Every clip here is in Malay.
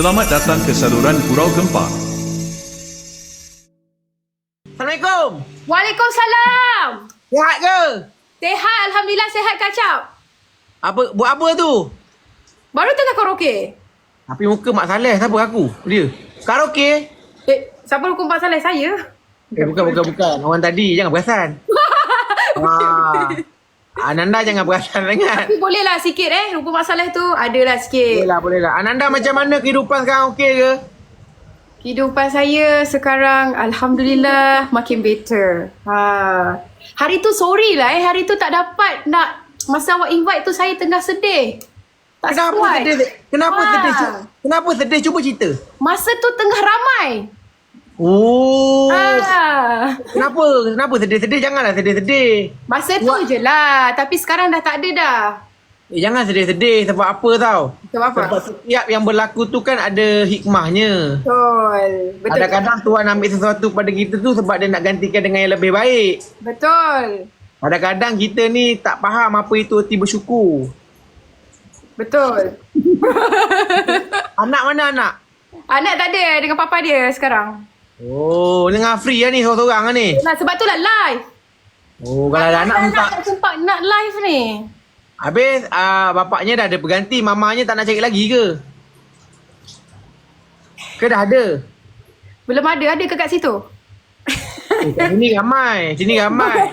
Selamat datang ke saluran Gurau Gempa. Assalamualaikum. Waalaikumsalam. Sihat ke? Sehat, Alhamdulillah sehat kacap. Apa buat apa tu? Baru tengah karaoke. Tapi muka Mak Saleh siapa aku? Dia. Karaoke. Eh, siapa hukum Pak Saleh? Saya. Eh bukan bukan bukan. Orang tadi jangan perasan. ah. Ananda jangan perasan sangat. Tapi boleh lah sikit eh. Hukum Pak Saleh tu adalah Boleh sikit. lah, boleh lah. Ananda macam mana kehidupan sekarang okey ke? Kehidupan saya sekarang Alhamdulillah makin better. Ha. Hari tu sorry lah eh. Hari tu tak dapat nak masa awak invite tu saya tengah sedih. Tak Kenapa sesuai. sedih? Kenapa Ah. sedih? Kenapa sedih? Cuba cerita. Masa tu tengah ramai. Oh. Ah. Kenapa? Kenapa sedih-sedih? Janganlah sedih-sedih. Masa tu je lah. Tapi sekarang dah tak ada dah. Eh, jangan sedih-sedih sebab apa tau? Sebab apa? Sebab setiap yang berlaku tu kan ada hikmahnya. Betul. Betul. Kadang-kadang Tuhan ambil sesuatu pada kita tu sebab dia nak gantikan dengan yang lebih baik. Betul. Kadang-kadang kita ni tak faham apa itu erti bersyukur. Betul. Anak mana anak? Anak tak ada dengan papa dia sekarang. Oh, dengan free lah ni seorang-seorang lah ni. Nah, sebab tu lah live. Oh, kalau ada anak nak minta. tak sempat nak live ni. Habis uh, bapaknya dah ada berganti, mamanya tak nak cari lagi ke? Ke dah ada? Belum ada, ada ke kat situ? Eh, kat sini ramai, sini ramai.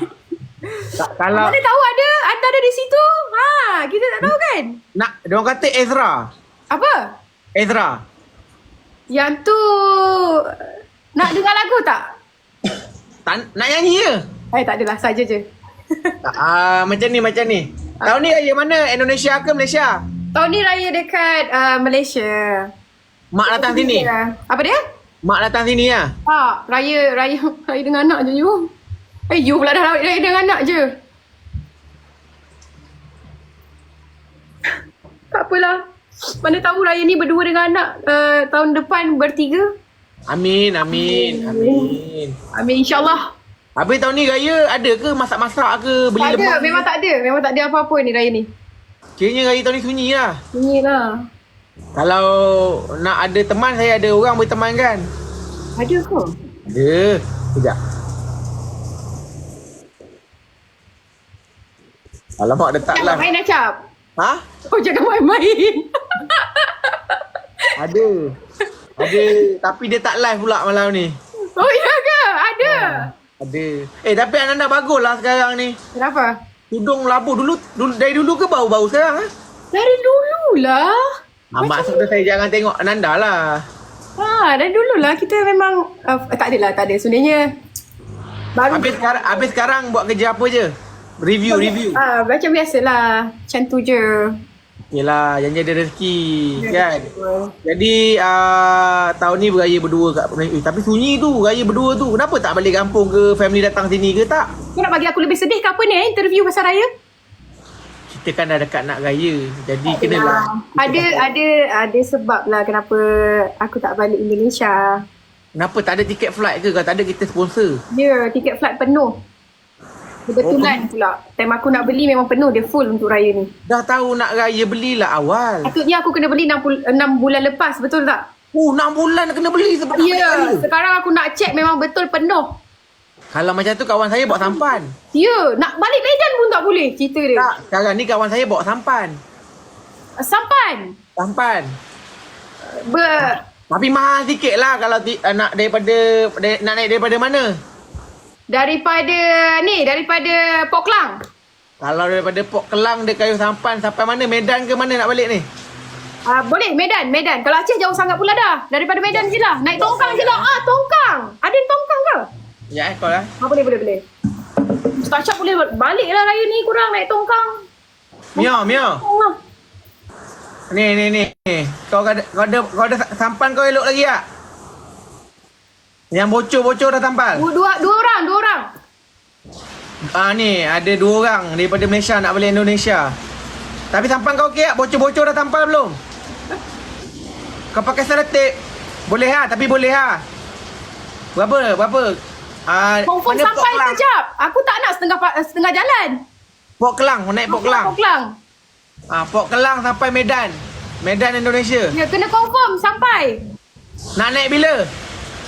Tak, kalau Mana tahu ada, ada ada di situ. Ha, kita tak tahu kan? nak, dia orang kata Ezra. Apa? Ezra. Yang tu nak dengar lagu tak? Tak, nak nyanyi ke? Eh, tak adalah, saja je. Ah, macam ni, macam ni. Tahun ni raya mana? Indonesia ke Malaysia? Tahun ni raya dekat uh, Malaysia. Mak datang sini? Apa dia? Mak datang sini lah? Tak, raya, raya, raya dengan anak je you. Eh, you pula dah raya, raya dengan anak je. Tak apalah. Mana tahu raya ni berdua dengan anak uh, tahun depan bertiga. Amin, amin, amin. Amin insyaAllah. Habis tahun ni raya ada ke masak-masak ke? Beli Tak ada, lemak? memang tak ada. Memang tak ada apa-apa ni raya ni. Kiranya raya tahun ni sunyi lah. Sunyi lah. Kalau nak ada teman, saya ada orang boleh teman kan? Ada ke? Ada. Sekejap. Alamak, dia tak Jangan main Acap. Ha? Oh, jangan main-main. Ada. Ada. Tapi dia tak live pula malam ni. oh, ya ke? Ada. Ada. Eh, tapi Ananda bagus lah sekarang ni. Kenapa? Tudung labu dulu, dulu dari dulu ke bau-bau sekarang? Ha? Dari dululah. Ah, maksudnya saya jangan tengok Ananda lah. Ha, dari dululah kita memang uh, tak adalah, tak ada. Sebenarnya baru Habis sekarang, habis sekarang buat kerja apa je? Review, review. Ah, macam biasalah. Macam tu je. Yelah, janji ada rezeki kan. Jadi uh, tahun ni beraya berdua kat eh, tapi sunyi tu raya berdua tu. Kenapa tak balik kampung ke family datang sini ke tak? Kau nak bagi aku lebih sedih ke apa ni eh, interview pasal raya? Kita kan dah dekat nak raya. Jadi kenalah. Ada ada ada sebab lah kenapa aku tak balik Indonesia. Kenapa tak ada tiket flight ke? Kalau tak ada kita sponsor. Dia tiket flight penuh. Kebetulan pula. Time aku nak beli memang penuh dia full untuk raya ni. Dah tahu nak raya belilah awal. Patutnya aku kena beli 6, pul- 6 bulan lepas, betul tak? Oh, 6 bulan kena beli sebab Ya, raya. sekarang aku nak check memang betul penuh. Kalau macam tu kawan saya bawa sampan. Ya, nak balik Medan pun tak boleh cerita dia. Tak, sekarang ni kawan saya bawa sampan. Sampan. Sampan. Ber, Tapi mahal sikit lah kalau ti- uh, nak daripada da- nak naik daripada mana? Daripada ni, daripada Poklang. Kalau daripada Pok Kelang dia kayu sampan sampai mana? Medan ke mana nak balik ni? Ah boleh Medan, Medan. Kalau Aceh jauh sangat pula dah. Daripada Medan je lah. Naik tongkang je lah. Ah, tongkang. Ada tongkang ke? Ya eh, kau lah. Ah, boleh, boleh, boleh. Ustaz boleh balik lah raya ni kurang naik tongkang. Mio, Mio. Ni, ni, ni. Kau ada, kau ada, kau ada sampan kau elok lagi tak? Yang bocor-bocor dah tampal. dua, dua, dua orang, dua orang. Ah ni, ada dua orang daripada Malaysia nak balik Indonesia. Tapi sampan kau okey tak? Bocor-bocor dah tampal belum? Kau pakai selotip. Boleh ha, tapi boleh ha. Berapa? Berapa? Ah, Confirm sampai sekejap. Aku tak nak setengah setengah jalan. Pok Kelang, naik Pok Kelang. Pok Kelang. Ah, Pok Kelang sampai Medan. Medan Indonesia. Ya, kena confirm sampai. Nak naik bila?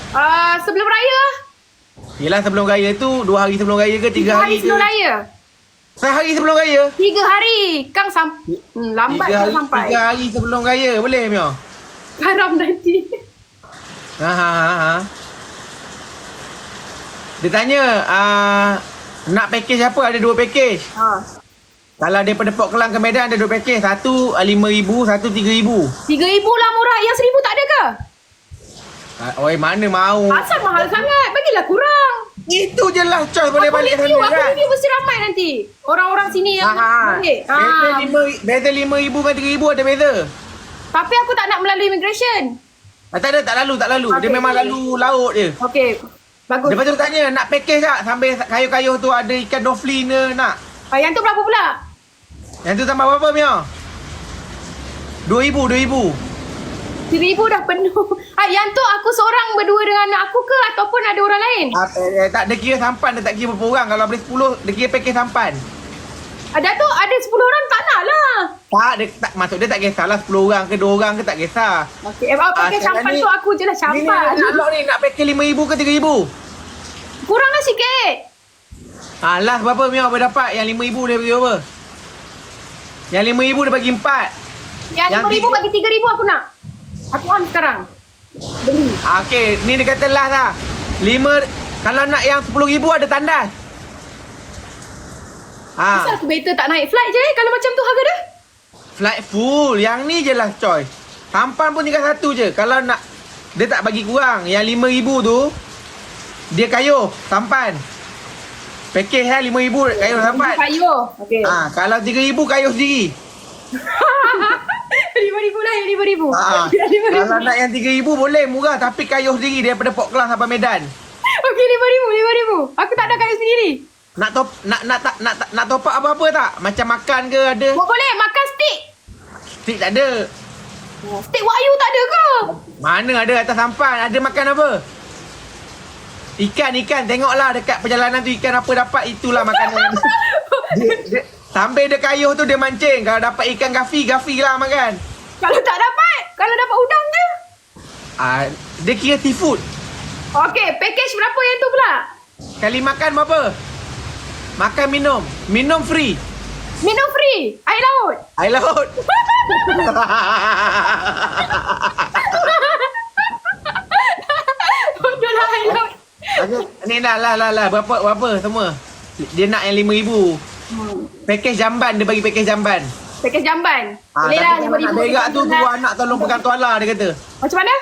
Uh, sebelum raya. Yelah sebelum raya tu Dua hari sebelum raya ke Tiga hari, sebelum ke raya. Sehari sebelum raya Tiga hari. Kang sam hmm, lambat tiga hari, sampai. Tiga hari sebelum raya Boleh Mio? Haram nanti. Ha ha ha ha Dia tanya uh, Nak package apa Ada dua package Ha. Kalau daripada Port Kelang ke Medan Ada dua package Satu RM5,000 Satu RM3,000 Tiga ribu lah murah. Yang seribu tak ada ke? Ah, Oi mana mau Asal mahal sangat. Bagilah kurang. Itu je lah Choice boleh aku balik sana aku kan review mesti ramai nanti. Orang-orang sini yang Ha ha. Beza lima RM5,000 dengan RM3,000 ada beza Tapi aku tak nak melalui immigration. ah, Tak ada tak lalu tak lalu Dia Okay. memang lalu laut je Okey. Bagus. Lepas tu dia tanya nak package tak sambil kayuh-kayuh tu ada ikan dolphin ke nak? Ah, yang tu berapa pula? Yang tu tambah berapa Mia? RM2,000, RM2,000. Seribu dah penuh. Ah, yang tu aku seorang berdua dengan anak aku ke ataupun ada orang lain? Ah, eh, eh, tak dia kira sampan dia tak kira berapa orang. Kalau boleh 10 dia kira package sampan. Ada tu ada 10 orang tak nak lah. Tak, dia tak maksud dia tak kisahlah 10 orang ke 2 orang ke tak kisah. Okey, eh, apa pakai Ah, ni- tu aku je lah Ni, ni, nak lock ni nak package RM5,000 ke RM3,000? Kurang lah sikit. Ah, last berapa Mia apa dapat? Yang RM5,000 dia bagi apa? Yang RM5,000 dia bagi 4. Yang Yang RM5,000 tiga- bagi RM3,000 aku nak. Aku on sekarang. Beli. Ah, Okey, ni dia kata last lah. 5 kalau nak yang RM10,000 ada tandas. Ah. Asal aku better tak naik flight je eh, kalau macam tu harga dia? Flight full. Yang ni je lah choice. Sampan pun tinggal satu je. Kalau nak dia tak bagi kurang. Yang RM5,000 tu dia kayuh sampan. Package lah RM5,000 kayuh sampan. Kayu. Okey. Ha, kalau RM3,000 kayuh sendiri. RM5,000 lah, RM5,000. Ha, RM5,000. kalau nak yang RM3,000 boleh murah tapi kayuh sendiri daripada Port Kelang sampai Medan. Okey, RM5,000, RM5,000. Aku tak ada kayu sendiri. Nak top nak nak tak nak, nak, top up apa-apa tak? Macam makan ke ada? Bo- Boleh makan steak. Stick tak ada. Steak wagyu tak ada ke? Mana ada atas sampan? Ada makan apa? Ikan, ikan. Tengoklah dekat perjalanan tu ikan apa dapat. Itulah makanan. dia, dia, sambil dia kayuh tu dia mancing. Kalau dapat ikan gafi, gafi lah makan. Kalau tak dapat, kalau dapat udang je. Ah, dia kira seafood. Okey, package berapa yang tu pula? Kali makan berapa? Makan minum. Minum free. Minum free, air laut. Air laut. Bodoh lah air laut. Ni lah, lah, lah, lah. Berapa, berapa semua? Dia nak yang RM5,000. Package jamban. Dia bagi package jamban. Package jamban. Ah, Boleh tapi lah, kalau nak RM5,000. berak tu, tu anak tolong pegang tuala dia kata. Macam mana?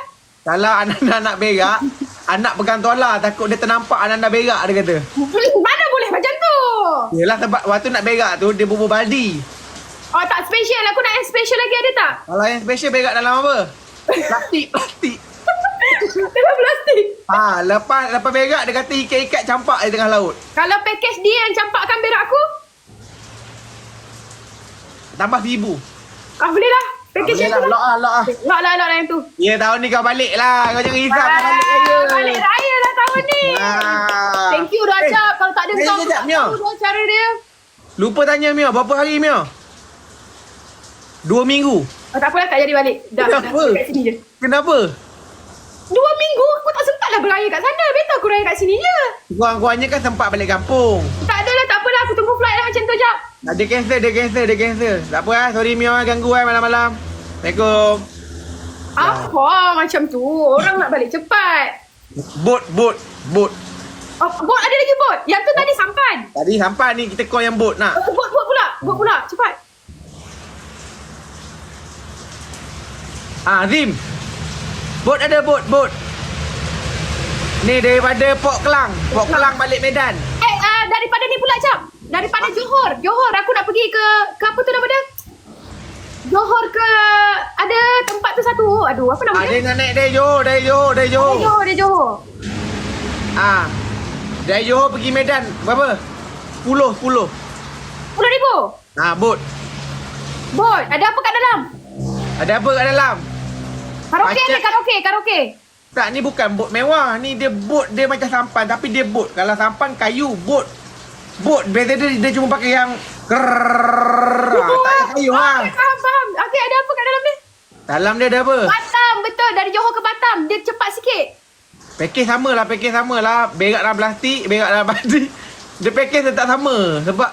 Kalau anak nak berak, anak pegang tuala takut dia ternampak anak dah berak dia kata. Mana boleh macam tu? Yelah sebab waktu nak berak tu dia bubur baldi. Oh tak special, aku nak yang special lagi ada tak? Kalau yang special berak dalam apa? Plastik, plastik. Dalam plastik. Ha, lepas lepas berak dia kata ikat-ikat campak di tengah laut. Kalau package dia yang campakkan berak aku, Tambah seribu. ah boleh lah. Package boleh tu lah, lock lah. lah, lock lah. Lock lah, lock lah yang tu. Ya tahun ni kau balik lah. Kau jangan risau kau balik Ah, aja. Balik raya dah tahun ni. Ah. Thank you dah Eh. Kalau tak ada eh, kau, aku tak tahu dah cara dia. Lupa tanya Mio, berapa hari Mio? Dua minggu. Oh, tak apalah, tak jadi balik. Dah, dah, Kenapa? kat sini je. Kenapa? Dua minggu, aku tak sempat lah beraya kat sana. Better aku raya kat sini je. Kurang-kurangnya kan sempat balik kampung. Tak tak apalah. Aku tunggu flight lah macam tu, Jap. Ah, Dia cancel, dia cancel, dia cancel. Tak apa lah, sorry Mio ganggu eh malam-malam. Assalamualaikum. Apa macam tu? Orang nak balik cepat. Bot, bot, bot. Oh, bot ada lagi bot. Yang tu tadi sampan. Tadi sampai ni kita call yang bot nak. Oh, bot, bot pula. Bot pula. Cepat. Ah, Zim. Bot ada bot, bot. Ni daripada Port Kelang. Port Kelang balik Medan. Eh, daripada ni pula, Cap. Daripada Johor. Johor, aku nak pergi ke, ke apa tu nama dia? Johor ke, ada tempat tu satu. Aduh, apa nama Ah, dia? dia nak naik dari Johor, dari Johor, dari Dia Johor. Johor, dia Johor. Ah. Dari Johor pergi Medan. Berapa? 10, 10. Puluh ribu. Ah, bot. Bot, ada apa kat dalam? Ada apa kat dalam? Karaoke Macam- ada karaoke, karaoke. Tak, ni bukan bot mewah. Ni dia bot dia macam sampan tapi dia bot. Kalau sampan kayu, bot. Bot. Beza dia, dia cuma pakai yang krrrr. Tak payah kayu faham, faham. Okey, ada apa kat dalam ni? Dalam dia ada apa? Batam betul dari Johor ke Batam. Dia cepat sikit. Package sama package sama. Berak dalam plastik, berak dalam plastik. Dia package tetap sama. Sebab,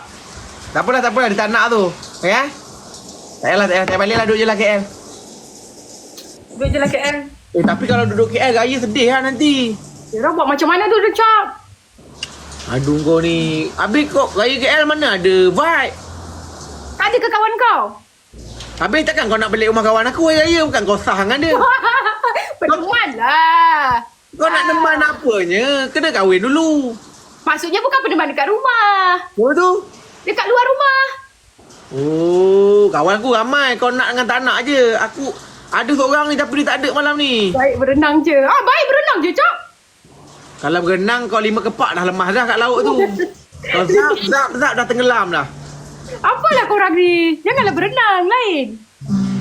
tak apalah, tak apalah. Dia tak nak tu. Tak payahlah, tak payah. Tak balik duduk je KL. Duduk je KL. Eh, tapi kalau duduk KL, raya sedih lah nanti. Dia buat macam mana tu cap? Aduh kau ni. Habis kau raya KL mana ada vibe? Tak ada ke kawan kau? Habis takkan kau nak balik rumah kawan aku hari raya? Bukan kau sah dengan dia. Penemuan lah. Kau nak neman apanya? Kena kahwin dulu. Maksudnya bukan penemuan dekat rumah. Apa tu? Dekat luar rumah. Oh, kawan aku ramai. Kau nak dengan tak nak je. Aku ada seorang ni tapi dia tak ada malam ni. Baik berenang je. Ah, baik berenang je, Cak. Kalau berenang kau lima kepak dah lemas dah kat laut tu. Kau zap, zap, zap dah tenggelam dah. Apalah korang ni? Janganlah berenang, lain.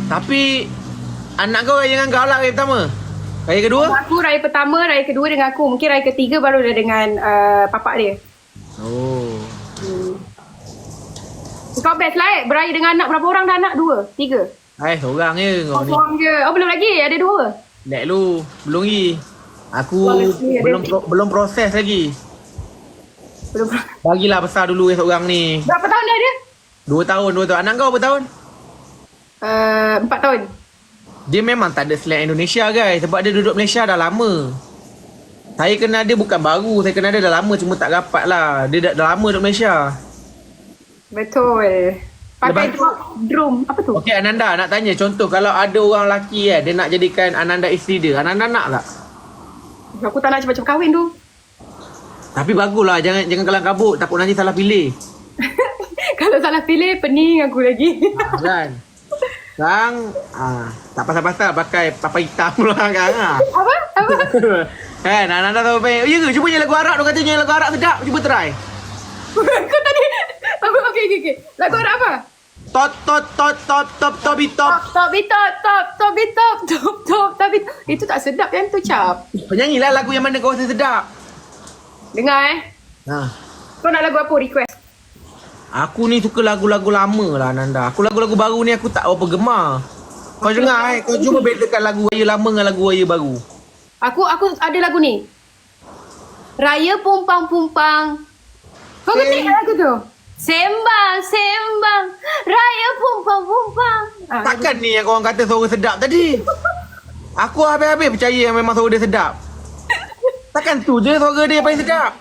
Tapi anak kau raya dengan kau lah raya pertama. Raya kedua? Aku raya pertama, raya kedua dengan aku. Mungkin raya ketiga baru dia dengan uh, papak dia. Oh. Kau best lah eh. Beraya dengan anak berapa orang dah anak? Dua? Tiga? Hai, seorang je kau Oh, ni. seorang je. Oh, belum lagi? Ada dua? Dek lu, belum lagi. Aku Belum pro, belum proses lagi. Belum. Bagilah besar dulu yang seorang ni. Berapa tahun dah dia? Dua tahun, dua tahun. Anak kau berapa tahun? Uh, empat tahun. Dia memang tak ada slang Indonesia guys Sebab dia duduk Malaysia dah lama Saya kenal dia bukan baru Saya kenal dia dah lama Cuma tak rapat lah Dia dah, dah lama duduk Malaysia Betul. Pakai Lepas tu- drum, drum. Apa tu? Okey Ananda nak tanya Contoh kalau ada orang lelaki kan Dia nak jadikan Ananda isteri dia Ananda nak tak? Aku tak nak cepat-cepat kahwin tu. Tapi baguslah Jangan jangan kalang kabut Takut nanti salah pilih Kalau salah pilih, pening aku lagi. ha, Kan Sekarang ah, Tak pasal-pasal Pakai papa hitam lah kan ha. apa? Apa? Kan Ananda tahu apa Ya ke cuba nyanyi lagu Arab Dia kata nyanyi lagu Arab sedap Cuba try Kau tadi... Okey, okey, okey. Lagu Arab apa? top top top top top top top top top top top top top top top top itu tak sedap yang tu cap penyanyilah lagu yang mana kau rasa sedap dengar eh ha kau nak lagu apa request aku ni suka lagu-lagu lama lah Nanda aku lagu-lagu baru ni aku tak apa gemar kau dengar eh kau cuba bedakan lagu raya lama dengan lagu raya baru aku aku ada lagu ni raya pumpang pumpang kau ketik lagu tu Sembang sembang raya pumpang pumpang. Ah, Takkan ni yang korang kata suara sedap tadi? Aku habis-habis percaya yang memang suara dia sedap. Takkan tu je suara dia paling sedap?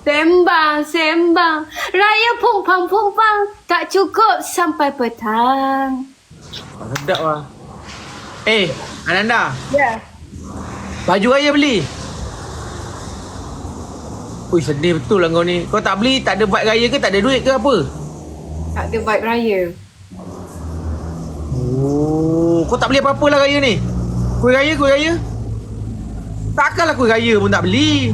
Sembang sembang raya pumpang pumpang tak cukup sampai petang. Sedap lah. Eh, Ananda, Ya. Yeah. baju raya beli? Ui, sedih betul lah kau ni. Kau tak beli, tak ada vibe raya ke, tak ada duit ke apa? Tak ada vibe raya. Oh, kau tak beli apa-apa lah raya ni? Kuih raya, kuih raya? Takkanlah kuih raya pun tak beli.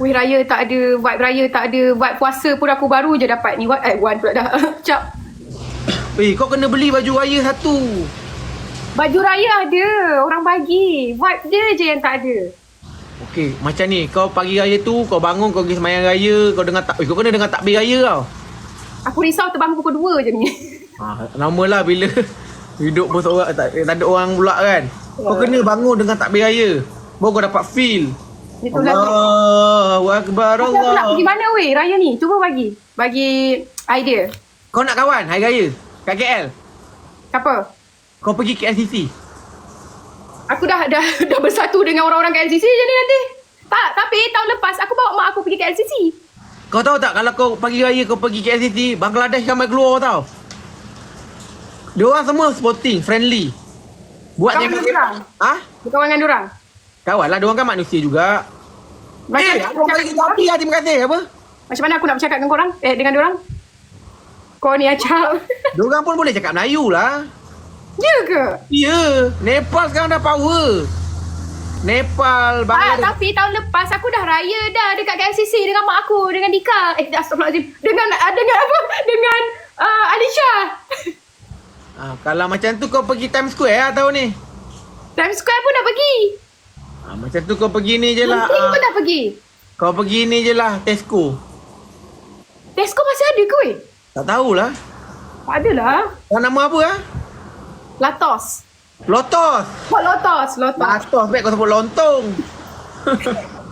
Kuih raya tak ada, vibe raya tak ada, vibe puasa pun aku baru je dapat ni. What? Eh, one pula dah. Cap. Eh, kau kena beli baju raya satu. Baju raya ada, orang bagi. Vibe dia je yang tak ada. Okey, macam ni. Kau pagi raya tu, kau bangun, kau pergi semayang raya, kau dengar tak... Eh, kau kena dengar takbir raya tau. Aku risau terbangun pukul 2 je ni. Ha, nama lah bila hidup pun seorang, tak, tak ada orang pula kan. Kau kena bangun dengan takbir raya. Baru kau dapat feel. Lah. Allahu Akbar Aku nak Allah. pergi mana weh raya ni? Cuba bagi. Bagi idea. Kau nak kawan hari raya? Kat KL? Apa? Kau pergi KLCC? Aku dah dah dah bersatu dengan orang-orang KLCC je ni nanti. Tak, tapi tahun lepas aku bawa mak aku pergi KLCC. Kau tahu tak kalau kau pagi raya kau pergi KLCC, Bangladesh ramai keluar tau. Dia orang semua sporting, friendly. Buat Kawan dengan diorang? Ha? Berkawan dengan diorang. Kawan lah, dia orang kan manusia juga. Macam eh, aku bagi cakap kopi lah, terima kasih. Apa? Macam mana aku nak bercakap dengan korang? Eh, dengan diorang? Kau ni acap. Dia orang pun boleh cakap Melayu lah. Ya ke? Ya, Nepal sekarang dah power. Nepal, Ah, Bangladesh. tapi tahun lepas aku dah raya dah dekat KLCC dengan mak aku, dengan Dika. Eh, astagfirullahaladzim. Dengan, uh, dengan apa? Dengan uh, Alisha. Ah, kalau macam tu kau pergi Times Square lah tahun ni. Times Square pun dah pergi. Ah, macam tu kau pergi ni je lah. Penting Ah, pun dah pergi. kau pergi ni je lah, Tesco. Tesco masih ada ke weh? Tak tahulah. Tak ada lah. Kau nama apa ah? Latos. Lotos. Oh, lotos, lotos. Lotos baik kau sebut lontong.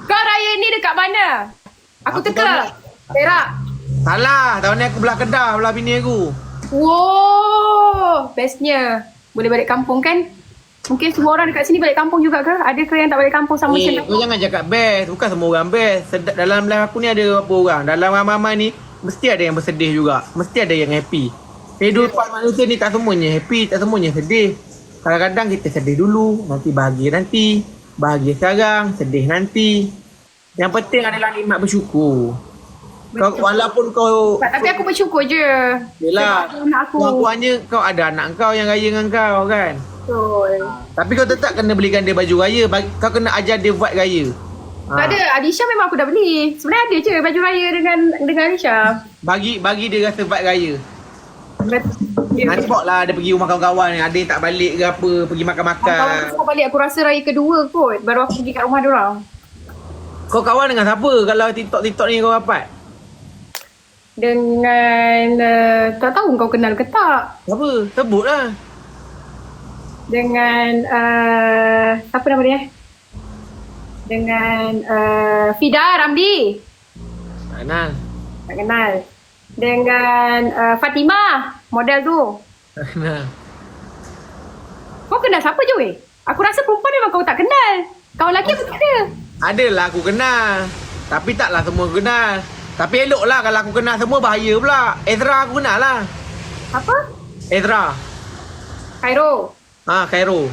Kau raya ni dekat mana? Aku Aku teka. Perak. Salah, tahun ni aku belah Kedah, belah bini aku. Wow, bestnya. Boleh balik kampung kan? Mungkin semua orang dekat sini balik kampung juga ke? Ada ke yang tak balik kampung sama Eh, macam kau jangan cakap best. Bukan semua orang best. Sedap, dalam live aku ni ada berapa orang. Dalam ramai-ramai ni, mesti ada yang bersedih juga. Mesti ada yang happy. Kehidupan manusia ni tak semuanya happy, tak semuanya sedih. Kadang-kadang kita sedih dulu, nanti bahagia nanti. Bahagia sekarang, sedih nanti. Yang penting adalah nikmat bersyukur. Kau, walaupun kau Tapi aku bersyukur je. Yelah aku. Puan-puannya kau ada anak kau yang raya dengan kau kan Betul. Tapi kau tetap kena belikan dia baju raya Kau kena ajar dia vibe raya ha. Tak ada, Alisha memang aku dah beli. Sebenarnya ada je baju raya dengan dengan Alisha. Bagi bagi dia rasa vibe raya Nampak lah dia pergi rumah kawan-kawan Ada yang tak balik ke apa Pergi Kawan makan-makan aku balik aku rasa raya kedua kot baru aku pergi kat rumah diorang. Kau kawan dengan siapa Kalau TikTok-TikTok ni kau rapat Dengan uh, tak tahu kau kenal ke tak. Siapa Sebut lah Dengan uh, siapa nama dia? Dengan uh, Fida Ramdi. Tak kenal Tak kenal. Dengan uh, Fatimah model tu. Tak kenal Kau kenal siapa je weh? Aku rasa perempuan memang kau tak kenal. Kau lelaki aku tak ada. Adalah aku kenal Tapi taklah semua aku kenal Tapi elok lah kalau aku kenal semua bahaya pula Ezra aku kenal lah Apa? Ezra Cairo. Ha Cairo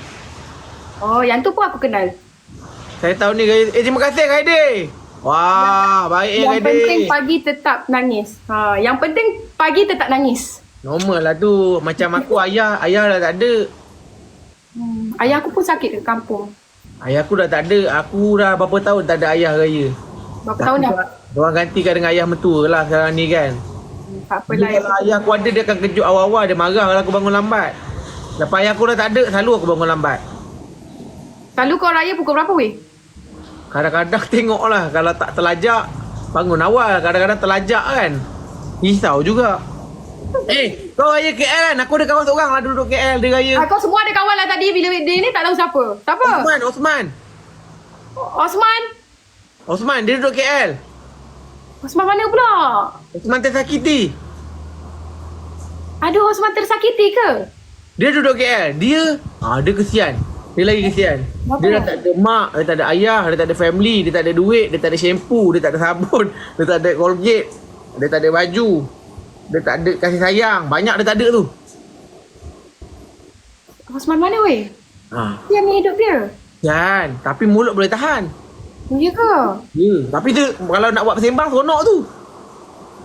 Oh, yang tu pun aku kenal. Saya tahu ni. Eh terima kasih Gaidi. Wah, baik yang Gaidi. penting pagi tetap nangis. Ha, yang penting pagi tetap nangis. Normal lah tu. Macam aku ayah, ayah dah tak ada. Hmm. Ayah aku pun sakit kat kampung. Ayah aku dah tak ada. Aku dah berapa tahun tak ada ayah raya. Berapa tahun dah? Orang gantikan dengan ayah mentua lah sekarang ni kan. Hmm, Tak apalah. kalau ayah aku ada dia akan kejut awal-awal dia marah kalau aku bangun lambat. Lepas ayah aku dah tak ada, selalu aku bangun lambat. Selalu kau raya pukul berapa weh? Kadang-kadang tengok lah kalau tak terlajak bangun awal. Kadang-kadang terlajak kan. Risau juga. Eh, kau raya KL kan? Aku ada kawan seorang lah duduk KL dia raya. Ah, kau semua ada kawan lah tadi bila dia ni tak tahu siapa. Siapa? Osman, Osman. Osman. Osman, dia duduk KL. Osman mana pula? Osman tersakiti. Aduh, Osman tersakiti ke? Dia duduk KL. Dia, ah dia kesian. Dia lagi kesian. Dia dah tak ada mak, dia tak ada ayah, dia tak ada family, dia tak ada duit, dia tak ada shampoo, dia tak ada sabun, dia tak ada Colgate, dia tak ada baju. Dia tak ada kasih sayang. Banyak dia tak ada tu. Osman mana weh? Ha. Yang ni hidup dia. Kan, tapi mulut boleh tahan. Ya ke? Ya, tapi dia kalau nak buat bersembang seronok tu.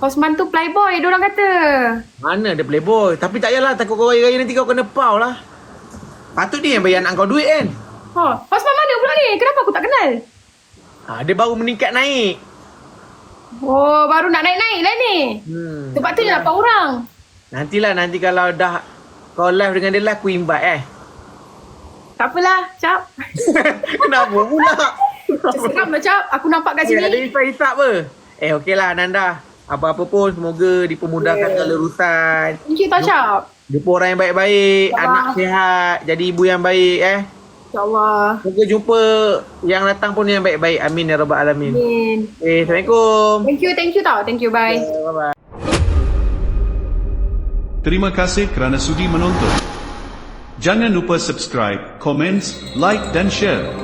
Osman tu playboy, dia orang kata. Mana ada playboy. Tapi tak payahlah takut kau raya-raya nanti kau kena pau lah. Patut dia yang bayar anak kau duit kan. Ha, Osman mana pula ni? Kenapa aku tak kenal? Ha, dia baru meningkat naik. Oh, baru nak naik-naik lah ni. Hmm. Sebab tu dia dapat orang. Nantilah nanti kalau dah kau live dengan dia lah aku invite eh. Tak apalah, Cap. Kenapa pula? Seram lah, Cap. Aku nampak kat Eh, ada sini. hisap-hisap apa? Eh okeylah Nanda. Apa-apa pun semoga dipermudahkan Yeah. segala urusan. Thank you, tak, Cap. Pun orang yang baik-baik, Allah. anak sihat, jadi ibu yang baik eh. InsyaAllah. Semoga jumpa yang datang pun yang baik-baik. Amin ya rabbal alamin. Amin. Eh, Assalamualaikum. Thank you, thank you tau. Thank you, bye. Bye-bye. Terima kasih kerana sudi menonton. Jangan lupa subscribe, komen, like dan share.